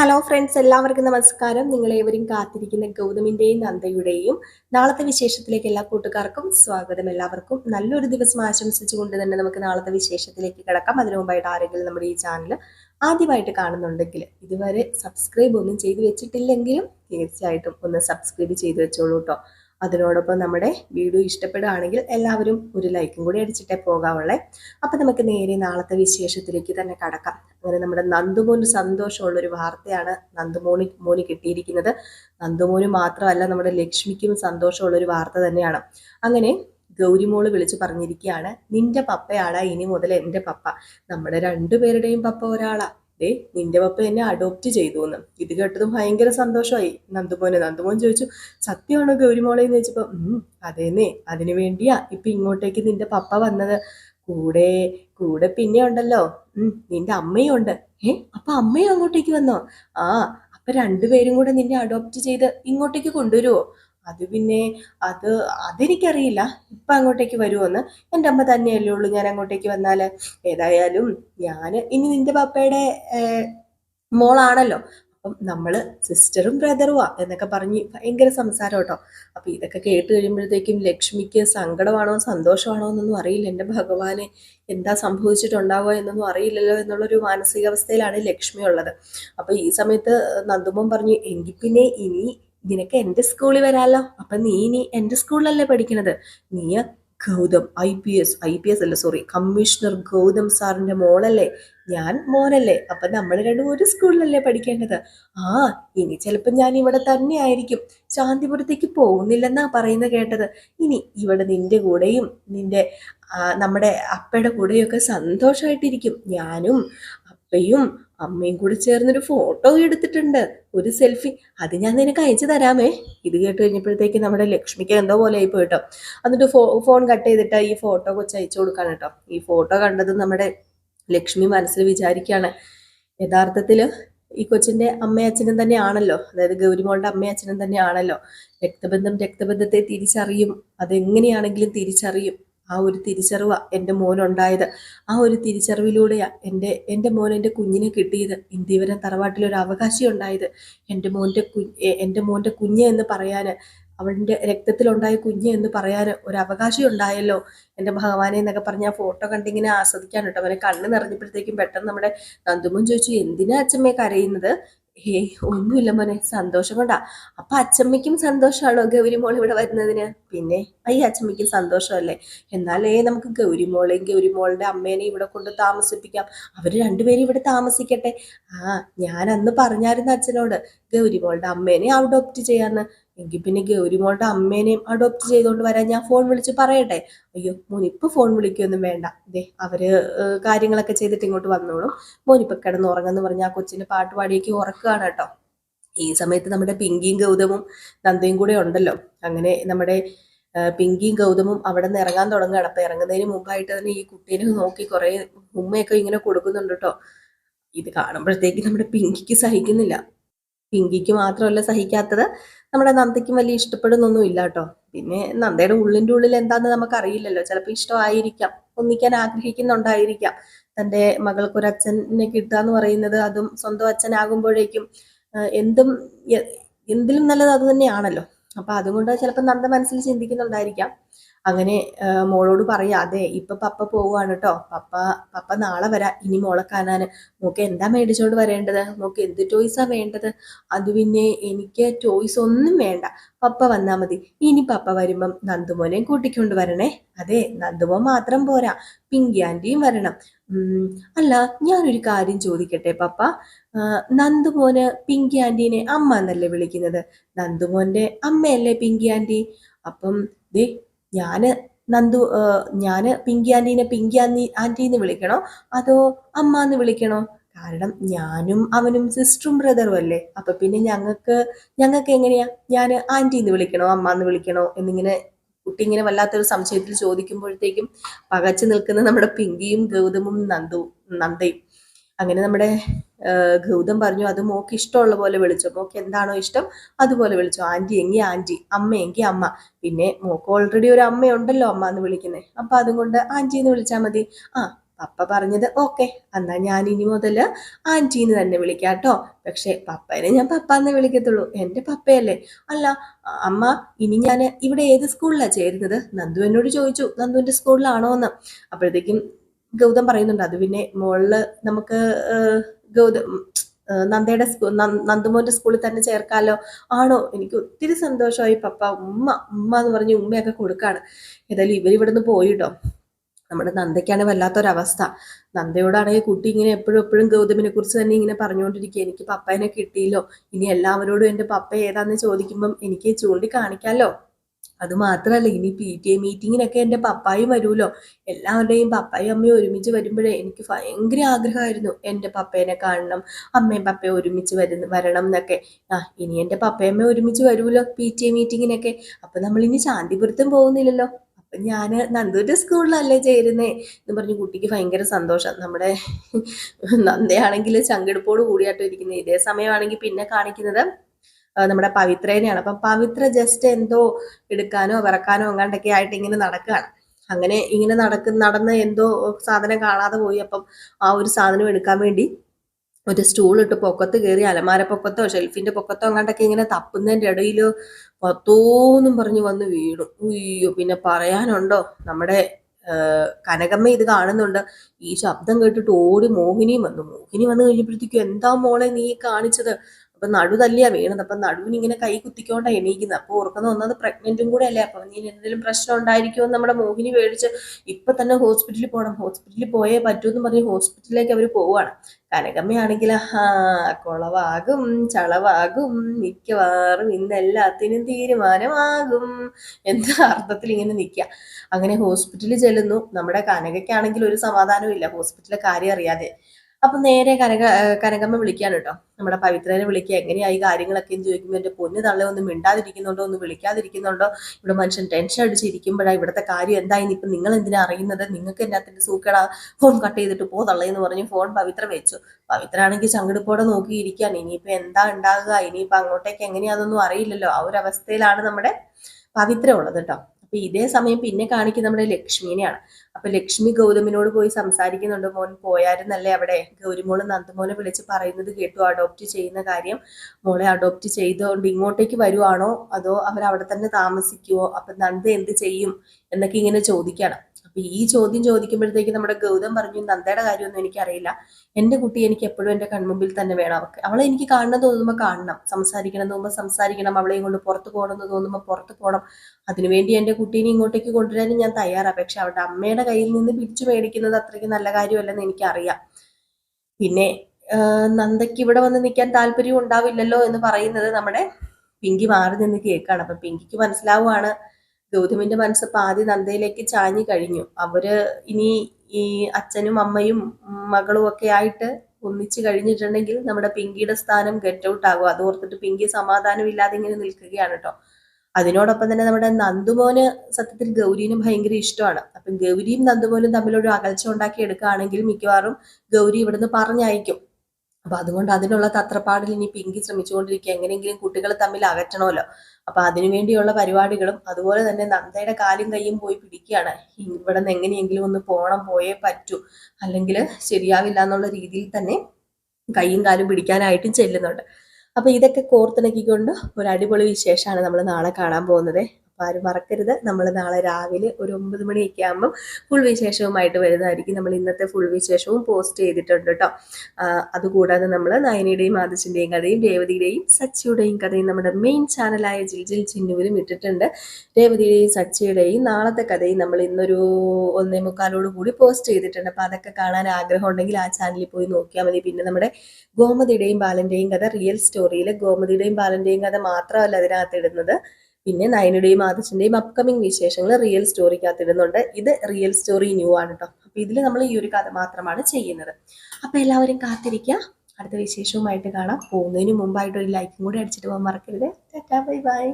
Hello friends എല്ലാവർക്കും നമസ്കാരം. നിങ്ങളേവരും കാത്തിരിക്കുന്ന ഗൗതമിന്റെയും നന്ദയുടെയും നാളത്തെ വിശേഷത്തിലേക്ക് എല്ലാ കൂട്ടുകാർക്കും സ്വാഗതം. എല്ലാവർക്കും നല്ലൊരു ദിവസം ആശംസിച്ചുകൊണ്ട് തന്നെ നമുക്ക് നാളത്തെ വിശേഷത്തിലേക്ക് കിടക്കാം. അതിനു മുമ്പായിട്ട് ആരെങ്കിലും നമ്മുടെ ഈ ചാനൽ ആദ്യമായിട്ട് കാണുന്നുണ്ടെങ്കിൽ ഇതുവരെ സബ്സ്ക്രൈബ് ഒന്നും ചെയ്തു വെച്ചിട്ടില്ലെങ്കിലും തീർച്ചയായിട്ടും ഒന്ന് സബ്സ്ക്രൈബ് ചെയ്തു വെച്ചോളൂ കേട്ടോ അതിനോടൊപ്പം നമ്മുടെ വീഡിയോ ഇഷ്ടപ്പെടുകയാണെങ്കിൽ എല്ലാവരും ഒരു ലൈക്കും കൂടി അടിച്ചിട്ടേ പോകാവുള്ളേ. അപ്പം നമുക്ക് നേരെ നാളത്തെ വിശേഷത്തിലേക്ക് തന്നെ കടക്കാം. അങ്ങനെ നമ്മുടെ നന്ദുമോന് സന്തോഷമുള്ള ഒരു വാർത്തയാണ് നന്ദുമോണി മോന് കിട്ടിയിരിക്കുന്നത്. നന്ദുമോന് മാത്രമല്ല നമ്മുടെ ലക്ഷ്മിക്കും സന്തോഷമുള്ളൊരു വാർത്ത തന്നെയാണ്. അങ്ങനെ ഗൗരിമോൾ വിളിച്ചു പറഞ്ഞിരിക്കുകയാണ് നിന്റെ പപ്പയാണ് ഇനി മുതൽ എന്റെ പപ്പ. നമ്മുടെ രണ്ടുപേരുടെയും പപ്പ ഒരാളാ. ദേ നിന്റെ പപ്പ എന്നെ അഡോപ്റ്റ് ചെയ്തു എന്ന് ഇത് കേട്ടതും ഭയങ്കര സന്തോഷമായി നന്ദുമോനെ നന്ദുമോൻ ചോദിച്ചു സത്യമാണോ ഗൗരിമോളെ? എന്ന് ചോദിച്ചപ്പോൾ അതേന്നേ. അതിനു വേണ്ടിയാ ഇപ്പൊ ഇങ്ങോട്ടേക്ക് നിന്റെ പപ്പ വന്നത്. കൂടെ കൂടെ പിന്നെ ഉണ്ടല്ലോ. നിന്റെ അമ്മയും ഉണ്ട്. ഏ അപ്പൊ അമ്മയും അങ്ങോട്ടേക്ക് വന്നോ? ആ അപ്പൊ രണ്ടുപേരും കൂടെ നിന്നെ അഡോപ്റ്റ് ചെയ്ത് ഇങ്ങോട്ടേക്ക് കൊണ്ടുവരുമോ അത് പിന്നെ അത് അതെനിക്കറിയില്ല. ഇപ്പം അങ്ങോട്ടേക്ക് വരുമെന്ന് എന്റെ അമ്മ തന്നെയല്ലേ ഉള്ളൂ ഞാൻ അങ്ങോട്ടേക്ക് വന്നാൽ ഏതായാലും ഞാൻ ഇനി നിന്റെ പപ്പയുടെ മോളാണല്ലോ. അപ്പം നമ്മൾ സിസ്റ്ററും ബ്രദറുവാ എന്നൊക്കെ പറഞ്ഞ് ഭയങ്കര സംസാരം കേട്ടോ അപ്പം ഇതൊക്കെ കേട്ട് കഴിയുമ്പോഴത്തേക്കും ലക്ഷ്മിക്ക് സങ്കടമാണോ സന്തോഷമാണോ എന്നൊന്നും അറിയില്ല. എന്റെ ഭഗവാനെ എന്താ സംഭവിച്ചിട്ടുണ്ടാവുക എന്നൊന്നും അറിയില്ലല്ലോ എന്നുള്ളൊരു മാനസികാവസ്ഥയിലാണ് ലക്ഷ്മി ഉള്ളത്. അപ്പോൾ ഈ സമയത്ത് നന്ദുമം പറഞ്ഞു എങ്കിൽ പിന്നെ ഇനി നിനക്ക് എന്റെ സ്കൂളിൽ വരാമല്ലോ അപ്പൊ നീ ഇനി എന്റെ സ്കൂളിലല്ലേ പഠിക്കണത്? നീ Gautam I P S I P S അല്ല സോറി കമ്മീഷണർ ഗൗതം സാറിന്റെ മോളല്ലേ? ഞാൻ മോനല്ലേ. അപ്പൊ നമ്മൾ രണ്ടും ഒരു സ്കൂളിലല്ലേ പഠിക്കേണ്ടത്? ആ ഇനി ചിലപ്പോൾ ഞാൻ ഇവിടെ തന്നെ ആയിരിക്കും. ശാന്തിപുരത്തേക്ക് പോകുന്നില്ലെന്നാ പറയുന്നത് കേട്ടത്. ഇനി ഇവിടെ നിന്റെ കൂടെയും നിന്റെ നമ്മുടെ അപ്പയുടെ കൂടെയൊക്കെ സന്തോഷമായിട്ടിരിക്കും. ഞാനും അപ്പയും അമ്മയും കൂടി ചേർന്നൊരു ഫോട്ടോ എടുത്തിട്ടുണ്ട്. ഒരു സെൽഫി. അത് ഞാൻ നിനക്ക് അയച്ചു തരാമേ. ഇത് കേട്ട് കഴിഞ്ഞപ്പോഴത്തേക്ക് നമ്മുടെ ലക്ഷ്മിക്ക് എന്തോ പോലെ ആയി പോയിട്ടോ എന്നിട്ട് ഫോൺ കട്ട് ചെയ്തിട്ട് ഈ ഫോട്ടോ കൊച്ചു അയച്ചു കൊടുക്കാൻ കേട്ടോ. ഈ ഫോട്ടോ കണ്ടത് നമ്മുടെ ലക്ഷ്മി മനസ്സിൽ വിചാരിക്കുകയാണ്. യഥാർത്ഥത്തിൽ ഈ കൊച്ചിന്റെ അമ്മയച്ഛനും തന്നെയാണല്ലോ. അതായത് ഗൗരിമോളുടെ അമ്മയച്ഛനും തന്നെയാണല്ലോ. രക്തബന്ധം രക്തബന്ധത്തെ തിരിച്ചറിയും. അതെങ്ങനെയാണെങ്കിലും തിരിച്ചറിയും. ആ ഒരു തിരിച്ചറിവാണ് എന്റെ മോനുണ്ടായത്. ആ ഒരു തിരിച്ചറിവിലൂടെയാണ് എന്റെ എന്റെ മോൻ എന്റെ കുഞ്ഞിനെ കിട്ടിയത്. ഇന്ത്യവരം തറവാട്ടിൽ ഒരു അവകാശി ഉണ്ടായത്. എന്റെ മോന്റെ കു എന്റെ മോന്റെ കുഞ്ഞ് എന്ന് പറയാൻ അവളുടെ രക്തത്തിലുണ്ടായ കുഞ്ഞ് എന്ന് പറയാൻ ഒരു അവകാശം ഉണ്ടായല്ലോ. എന്റെ ഭഗവാനെ എന്നൊക്കെ പറഞ്ഞ് ആ ഫോട്ടോ കണ്ടിങ്ങനെ ആസ്വദിക്കാൻ കേട്ടോ. അവനെ കണ്ണ് നിറഞ്ഞപ്പോഴത്തേക്കും പെട്ടെന്ന് നമ്മുടെ നന്ദുമോൻ ചോദിച്ചു എന്തിനാ അച്ഛമ്മയെ കരയുന്നത്? ഏയ് ഒന്നുമില്ല മോനെ. സന്തോഷം കൊണ്ടാ. അപ്പൊ അച്ചമ്മയ്ക്കും സന്തോഷമാണോ ഗൗരിമോൾ ഇവിടെ വരുന്നതിന്? പിന്നെ അയ്യ അച്ചമ്മയ്ക്കും സന്തോഷമല്ലേ? എന്നാലേ നമുക്ക് ഗൗരിമോളെയും ഗൗരിമോളുടെ അമ്മേനെ ഇവിടെ കൊണ്ട് താമസിപ്പിക്കാം. അവർ രണ്ടുപേരും ഇവിടെ താമസിക്കട്ടെ. ആ ഞാൻ അന്ന് പറഞ്ഞായിരുന്നു അച്ഛനോട് ഗൗരിമോളുടെ അമ്മേനെ അഡോപ്റ്റ് ചെയ്യാന്ന്. എങ്കിൽ പിന്നെ ഗൗരിമോളുടെ അമ്മേനെയും അഡോപ്റ്റ് ചെയ്തുകൊണ്ട് വരാൻ ഞാൻ ഫോൺ വിളിച്ച് പറയട്ടെ? അയ്യോ മോൻ ഫോൺ വിളിക്കൊന്നും വേണ്ട. ദേ അവർ കാര്യങ്ങളൊക്കെ ചെയ്തിട്ട് ഇങ്ങോട്ട് വന്നോളും. മോനിപ്പൊ കിടന്ന് ഉറങ്ങുന്നു പറഞ്ഞ ആ കൊച്ചിന്റെ പാട്ട് പാടിയേക്ക് ഉറക്കുകയാണ് കേട്ടോ. ഈ സമയത്ത് നമ്മുടെ പിങ്കിയും ഗൗതമും നന്ദയും കൂടെ ഉണ്ടല്ലോ. അങ്ങനെ നമ്മുടെ പിങ്കിയും ഗൗതമും അവിടെ നിന്ന് ഇറങ്ങാൻ തുടങ്ങുകയാണ്. അപ്പൊ ഇറങ്ങുന്നതിന് മുമ്പായിട്ട് തന്നെ ഈ കുട്ടീനെ നോക്കി കുറെ ഉമ്മയൊക്കെ ഇങ്ങനെ കൊടുക്കുന്നുണ്ട് കേട്ടോ. ഇത് കാണുമ്പോഴത്തേക്ക് നമ്മുടെ പിങ്കിക്ക് സഹിക്കുന്നില്ല. പിങ്കിക്ക് മാത്രമല്ല സഹിക്കാത്തത് നമ്മുടെ നന്ദയ്ക്കും വലിയ ഇഷ്ടപ്പെടുന്നൊന്നും ഇല്ല കേട്ടോ. പിന്നെ നന്ദയുടെ ഉള്ളിന്റെ ഉള്ളിൽ എന്താണെന്ന് നമുക്ക് അറിയില്ലല്ലോ ചിലപ്പോൾ ഇഷ്ടമായിരിക്കാം. ഒന്നിക്കാൻ ആഗ്രഹിക്കുന്നുണ്ടായിരിക്കാം. തന്റെ മകൾക്കൊരു അച്ഛനെ കിട്ടുക എന്ന് പറയുന്നത് അതും സ്വന്തം അച്ഛനാകുമ്പോഴേക്കും എന്തും എന്തിലും നല്ലത് അത് തന്നെയാണല്ലോ. അപ്പൊ അതുകൊണ്ട് ചിലപ്പോൾ നന്ദ മനസ്സിൽ ചിന്തിക്കുന്നുണ്ടായിരിക്കാം. അങ്ങനെ മോളോട് പറയാം അതെ ഇപ്പൊ പപ്പ പോവാണ് കേട്ടോ പപ്പ പപ്പ നാളെ വരാ. ഇനി മോളെ കാണാൻ മോക്ക് എന്താ മേടിച്ചോണ്ട് വരേണ്ടത്? മോക്ക് എന്ത് ടോയ്സാ വേണ്ടത്? അത് പിന്നെ എനിക്ക് ടോയ്സ് ഒന്നും വേണ്ട. പപ്പ വന്നാ മതി. ഇനി പപ്പ വരുമ്പം നന്ദുമോനെയും കൂട്ടിക്കൊണ്ട് വരണേ. അതെ നന്ദുമോ മാത്രം പോരാ. പിങ്കി ആന്റിയും വരണം. അല്ല ഞാനൊരു കാര്യം ചോദിക്കട്ടെ പപ്പ. നന്ദുമോന് പിങ്കി ആന്റീനെ അമ്മ എന്നല്ലേ വിളിക്കുന്നത്? നന്ദുമോന്റെ അമ്മയല്ലേ പിങ്കി ആന്റി അപ്പം ദേ ഞാൻ നന്ദു ഞാൻ പിങ്കി ആന്റീനെ പിങ്കി ആന്റി ആന്റി എന്ന് വിളിക്കണോ? അതോ അമ്മ എന്ന് വിളിക്കണോ? കാരണം ഞാനും അവനും സിസ്റ്ററും ബ്രദറും അല്ലേ? അപ്പൊ പിന്നെ ഞങ്ങൾക്ക് ഞങ്ങൾക്ക് എങ്ങനെയാ? ഞാൻ ആന്റി എന്ന് വിളിക്കണോ അമ്മ എന്ന് വിളിക്കണോ? എന്നിങ്ങനെ കുട്ടി ഇങ്ങനെ വല്ലാത്തൊരു സംശയത്തിൽ ചോദിക്കുമ്പോഴത്തേക്കും പകച്ചു നിൽക്കുന്ന നമ്മുടെ പിങ്കിയും ഗൗതമും നന്ദു നന്ദയും അങ്ങനെ നമ്മുടെ ഗൗതം പറഞ്ഞു അത് മോക്ക് ഇഷ്ടമുള്ള പോലെ വിളിച്ചു. മോക്ക് എന്താണോ ഇഷ്ടം അതുപോലെ വിളിച്ചു. ആന്റി എങ്കി ആന്റി അമ്മ എങ്കി അമ്മ. പിന്നെ മോക്ക് ഓൾറെഡി ഒരു അമ്മയുണ്ടല്ലോ അമ്മ എന്ന് വിളിക്കുന്നത് അപ്പൊ അതുകൊണ്ട് ആന്റി എന്ന് വിളിച്ചാൽ മതി. ആ പപ്പ പറഞ്ഞത് ഓക്കെ. എന്നാ ഞാൻ ഇനി മുതൽ ആന്റീന്ന് തന്നെ വിളിക്കാം കേട്ടോ. പക്ഷേ പപ്പേനെ ഞാൻ പപ്പ എന്നേ വിളിക്കത്തുള്ളൂ. എന്റെ പപ്പയല്ലേ. അല്ല അമ്മ ഇനി ഞാൻ ഇവിടെ ഏത് സ്കൂളിലാണ് ചേരുന്നത്? നന്ദു എന്നോട് ചോദിച്ചു. നന്ദുവിന്റെ സ്കൂളിലാണോ എന്ന് അപ്പോഴത്തേക്കും ഗൗതം പറയുന്നുണ്ട്. അത് പിന്നെ മുകളിൽ നമുക്ക് ഗൗതം നന്ദയുടെ സ്കൂൾ നന്ദുമോന്റെ സ്കൂളിൽ തന്നെ ചേർക്കാലോ? ആണോ? എനിക്ക് ഒത്തിരി സന്തോഷമായി. പപ്പ ഉമ്മ ഉമ്മ എന്ന് പറഞ്ഞ് ഉമ്മയൊക്കെ കൊടുക്കാണ്. ഏതായാലും ഇവരിവിടുന്ന് പോയിട്ടോ? നമ്മുടെ നന്ദയ്ക്കാണ് വല്ലാത്തൊരവസ്ഥ. നന്ദയോടാണെങ്കിൽ കുട്ടി ഇങ്ങനെ എപ്പോഴും എപ്പോഴും ഗൗതമിനെ കുറിച്ച് തന്നെ ഇങ്ങനെ പറഞ്ഞുകൊണ്ടിരിക്കുക. എനിക്ക് പപ്പേനെ കിട്ടിയില്ലോ. ഇനി എല്ലാവരോടും എന്റെ പപ്പ ഏതാന്ന് ചോദിക്കുമ്പം എനിക്ക് ചൂണ്ടി കാണിക്കാമല്ലോ അത് മാത്രമല്ല ഇനി പി ടി എ മീറ്റിങ്ങിനൊക്കെ എന്റെ പപ്പായും വരുമല്ലോ എല്ലാവരുടെയും പപ്പായും അമ്മയും ഒരുമിച്ച് വരുമ്പോഴേ എനിക്ക് ഭയങ്കര ആഗ്രഹമായിരുന്നു എന്റെ പപ്പേനെ കാണണം അമ്മയും പപ്പയും ഒരുമിച്ച് വരുന്ന വരണം എന്നൊക്കെ. ആ ഇനി എന്റെ പപ്പയമ്മ ഒരുമിച്ച് വരുമല്ലോ പി ടി എ മീറ്റിങ്ങിനൊക്കെ അപ്പം നമ്മളിനി ശാന്തിപുരത്തും പോകുന്നില്ലല്ലോ. അപ്പം ഞാൻ നന്ദൂന്റെ സ്കൂളിലല്ലേ ചേരുന്നേ എന്ന് പറഞ്ഞ് കുട്ടിക്ക് ഭയങ്കര സന്തോഷം. നമ്മുടെ നന്ദയാണെങ്കിൽ ചങ്കെടുപ്പോട് കൂടിയാട്ടോ ഇരിക്കുന്നത് ഇതേ സമയമാണെങ്കിൽ പിന്നെ കാണിക്കുന്നത് നമ്മുടെ പവിത്രേനെയാണ്. അപ്പം പവിത്ര ജസ്റ്റ് എന്തോ എടുക്കാനോ വിറക്കാനോ എങ്ങാണ്ടൊക്കെ ആയിട്ട് ഇങ്ങനെ നടക്കുകയാണ്. അങ്ങനെ ഇങ്ങനെ നടക്കുന്ന നടന്ന് എന്തോ സാധനം കാണാതെ പോയി. അപ്പം ആ ഒരു സാധനം എടുക്കാൻ വേണ്ടി ഒരു സ്റ്റൂൾ ഇട്ട് പൊക്കത്ത് കയറി അലമാര പൊക്കത്തോ ഷെൽഫിന്റെ പൊക്കത്തോ അങ്ങാണ്ടൊക്കെ ഇങ്ങനെ തപ്പുന്നതിന്റെ ഇടയിൽ പത്തോന്നും പറഞ്ഞു വന്ന് വീണു. ഉയ്യോ പിന്നെ പറയാനുണ്ടോ? നമ്മുടെ കനകമ്മ ഇത് കാണുന്നുണ്ട്. ഈ ശബ്ദം കേട്ടിട്ട് ഓടി മോഹിനിയും വന്നു. മോഹിനി വന്നു കഴിഞ്ഞപ്പോഴത്തേക്കും എന്താ മോളെ നീ കാണിച്ചത്? അപ്പൊ നടു തല്ലിയാ വീണത്. അപ്പൊ നടുവിന് ഇങ്ങനെ കൈ കുത്തിക്കൊണ്ടാ എണീക്കുന്നത് അപ്പൊ ഓർക്കുന്ന ഒന്നത് പ്രഗ്നന്റും കൂടെ അല്ലേ അപ്പൊ നീ എന്തെങ്കിലും പ്രശ്നം ഉണ്ടായിരിക്കുമോ നമ്മുടെ മോഹിനി മേടിച്ച് ഇപ്പൊ തന്നെ ഹോസ്പിറ്റലിൽ പോകണം ഹോസ്പിറ്റലിൽ പോയേ പറ്റൂ എന്ന് പറഞ്ഞ് ഹോസ്പിറ്റലിലേക്ക് അവർ പോവാണ്. കനകമ്മയാണെങ്കിൽ ആ കുളവാകും ചളവാകും മിക്കവാറും ഇന്ന് എല്ലാത്തിനും തീരുമാനമാകും എന്ന അർത്ഥത്തിൽ ഇങ്ങനെ നിൽക്കുക അങ്ങനെ ഹോസ്പിറ്റലിൽ ചെല്ലുന്നു. നമ്മുടെ കനകയ്ക്കാണെങ്കിൽ ഒരു സമാധാനവും ഇല്ല. ഹോസ്പിറ്റലിലെ കാര്യം അറിയാതെ. അപ്പൊ നേരെ കനക കനകമ്മ വിളിക്കാൻ കേട്ടോ. നമ്മുടെ പവിത്രനെ വിളിക്കുക. എങ്ങനെയായി കാര്യങ്ങളൊക്കെ എന്ന് ചോദിക്കുമ്പോൾ എന്റെ പൊന്ന് തള്ളി ഒന്ന് മിണ്ടാതിരിക്കുന്നുണ്ടോ? ഒന്ന് വിളിക്കാതിരിക്കുന്നുണ്ടോ? ഇവിടെ മനുഷ്യൻ ടെൻഷൻ അടിച്ചിരിക്കുമ്പോഴാണ് ഇവിടുത്തെ കാര്യം എന്തായി? ഇപ്പൊ നിങ്ങൾ എന്തിനാ അറിയുന്നത്? നിങ്ങൾക്ക് അതിന്റെ സൂക്കട ഫോൺ കട്ട് ചെയ്തിട്ട് പോ തള്ളയെന്ന് പറഞ്ഞു ഫോൺ പവിത്ര വെച്ചു. പവിത്രാണെങ്കിൽ ആണെങ്കിൽ നോക്കിയിരിക്കുകയാണ് ഇനിയിപ്പോ എന്താ ഉണ്ടാകുക? ഇനിയിപ്പോ അങ്ങോട്ടേക്ക് എങ്ങനെയാണെന്നൊന്നും അറിയില്ലല്ലോ. ആ ഒരു അവസ്ഥയിലാണ് നമ്മുടെ പവിത്ര ഉള്ളത് കേട്ടോ. അപ്പൊ ഇതേ സമയം പിന്നെ കാണിക്കുന്ന നമ്മുടെ ലക്ഷ്മിനെയാണ്. അപ്പൊ ലക്ഷ്മി ഗൗതമിനോട് പോയി സംസാരിക്കുന്നുണ്ട്. മോൻ പോയായിരുന്നല്ലേ അവിടെ? ഗൗരിമോൾ നന്ദമോനെ വിളിച്ച് പറയുന്നത് കേട്ടു. അഡോപ്റ്റ് ചെയ്യുന്ന കാര്യം മോളെ അഡോപ്റ്റ് ചെയ്തുകൊണ്ട് ഇങ്ങോട്ടേക്ക് വരുവാണോ? അതോ അവർ അവിടെ തന്നെ താമസിക്കുവോ? അപ്പൊ നന്ദ എന്ത് ചെയ്യും എന്നൊക്കെ ഇങ്ങനെ ചോദിക്കണം അപ്പൊ ഈ ചോദ്യം ചോദിക്കുമ്പോഴത്തേക്ക് നമ്മുടെ ഗൗതം പറഞ്ഞു നന്ദയുടെ കാര്യമൊന്നും എനിക്കറിയില്ല. എന്റെ കുട്ടി എനിക്ക് എപ്പോഴും എന്റെ കൺമുമ്പിൽ തന്നെ വേണം. അവൾക്ക് അവളെ എനിക്ക് കാണണം തോന്നുമ്പോൾ കാണണം. സംസാരിക്കണം തോന്നുമ്പോൾ സംസാരിക്കണം. അവളെ കൊണ്ട് പുറത്ത് പോകണം എന്ന് തോന്നുമ്പോൾ പുറത്ത് പോകണം. അതിനുവേണ്ടി എന്റെ കുട്ടീനെ ഇങ്ങോട്ടേക്ക് കൊണ്ടുവരാനും ഞാൻ തയ്യാറാണ് പക്ഷെ അവളുടെ അമ്മയുടെ കയ്യിൽ നിന്ന് പിടിച്ചു മേടിക്കുന്നത് അത്രയ്ക്ക് നല്ല കാര്യമല്ലെന്ന് എനിക്കറിയാം. പിന്നെ നന്ദയ്ക്ക് ഇവിടെ വന്ന് നിൽക്കാൻ താല്പര്യം ഉണ്ടാവില്ലല്ലോ എന്ന് പറയുന്നത് നമ്മുടെ പിങ്കി മാറി നിന്ന് കേൾക്കാണ്. അപ്പൊ പിങ്കിക്ക് മനസ്സിലാവുകയാണ് ഗൗതമിന്റെ മനസ്സ് പാതി നന്ദയിലേക്ക് ചാഞ്ഞു കഴിഞ്ഞു. അവർ ഇനി ഈ അച്ഛനും അമ്മയും മകളും ഒക്കെ ആയിട്ട് ഒന്നിച്ചു കഴിഞ്ഞിട്ടുണ്ടെങ്കിൽ നമ്മുടെ പിങ്കിയുടെ സ്ഥാനം ഗെറ്റ് ഔട്ട് ആകും. അത് ഓർത്തിട്ട് പിങ്കി സമാധാനം ഇല്ലാതെ ഇങ്ങനെ നിൽക്കുകയാണ് കേട്ടോ അതിനോടൊപ്പം തന്നെ നമ്മുടെ നന്ദുമോന് സത്യത്തിൽ ഗൗരീനും ഭയങ്കര ഇഷ്ടമാണ്. അപ്പം ഗൗരിയും നന്ദുമോനും തമ്മിലൊരു അകൽച്ച ഉണ്ടാക്കി എടുക്കുകയാണെങ്കിൽ മിക്കവാറും ഗൗരി ഇവിടുന്ന് പറഞ്ഞയക്കും. അപ്പൊ അതുകൊണ്ട് അതിനുള്ള തത്രപ്പാടിൽ ഇനി പിങ്കി ശ്രമിച്ചുകൊണ്ടിരിക്കുക. എങ്ങനെയെങ്കിലും കുട്ടികൾ തമ്മിൽ അകറ്റണമല്ലോ. അപ്പൊ അതിനുവേണ്ടിയുള്ള പരിപാടികളും അതുപോലെ തന്നെ നന്ദയുടെ കാലും കൈയും പോയി പിടിക്കുകയാണ്. ഇവിടെ നിന്ന് എങ്ങനെയെങ്കിലും ഒന്ന് പോണം പോയേ പറ്റൂ. അല്ലെങ്കിൽ ശരിയാവില്ല എന്നുള്ള രീതിയിൽ തന്നെ കൈയും കാലും പിടിക്കാനായിട്ടും ചെല്ലുന്നുണ്ട്. അപ്പൊ ഇതൊക്കെ കോർത്തിണക്കിക്കൊണ്ട് ഒരു അടിപൊളി വിശേഷമാണ് നമ്മൾ നാളെ കാണാൻ പോകുന്നത്. അപ്പോൾ ആരും മറക്കരുത്. നമ്മൾ നാളെ രാവിലെ ഒരു ഒമ്പത് മണിയൊക്കെ ആകുമ്പം ഫുൾ വിശേഷവുമായിട്ട് വരുന്നതായിരിക്കും. നമ്മൾ ഇന്നത്തെ ഫുൾ വിശേഷവും പോസ്റ്റ് ചെയ്തിട്ടുണ്ട് കേട്ടോ അതുകൂടാതെ നമ്മൾ നയനയുടെയും ആദശിന്റെയും കഥയും രേവതിയുടെയും സച്ചിയുടെയും കഥയും നമ്മുടെ മെയിൻ ചാനലായ ജിൽജിൽ ജിൽ ചിന്നുവിലും ഇട്ടിട്ടുണ്ട്. രേവതിയുടെയും സച്ചിയുടെയും നാളത്തെ കഥയും നമ്മൾ ഇന്നൊരു ഒന്നേ മുക്കാലോട് കൂടി പോസ്റ്റ് ചെയ്തിട്ടുണ്ട്. അപ്പോൾ അതൊക്കെ കാണാൻ ആഗ്രഹം ഉണ്ടെങ്കിൽ ആ ചാനലിൽ പോയി നോക്കിയാൽ മതി. പിന്നെ നമ്മുടെ ഗോമതിയുടെയും ബാലന്റെയും കഥ റിയൽ സ്റ്റോറിയിൽ ഗോമതിയുടെയും ബാലന്റെയും കഥ മാത്രമല്ല അതിനകത്ത് ഇടുന്നത്. പിന്നെ നയനുടെയും ആദർശിന്റെയും അപ്കമിങ് വിശേഷങ്ങൾ റിയൽ സ്റ്റോറിക്കകത്ത് ഇടുന്നുണ്ട്. ഇത് റിയൽ സ്റ്റോറി ന്യൂ ആണ് കേട്ടോ അപ്പൊ ഇതിൽ നമ്മൾ ഈ ഒരു കഥ മാത്രമാണ് ചെയ്യുന്നത്. അപ്പൊ എല്ലാവരും കാത്തിരിക്കുക അടുത്ത വിശേഷവുമായിട്ട് കാണാം. പോകുന്നതിന് മുമ്പായിട്ട് ഒരു ലൈക്കും കൂടി അടിച്ചിട്ട് പോകാൻ മറക്കരുത്. Bye bye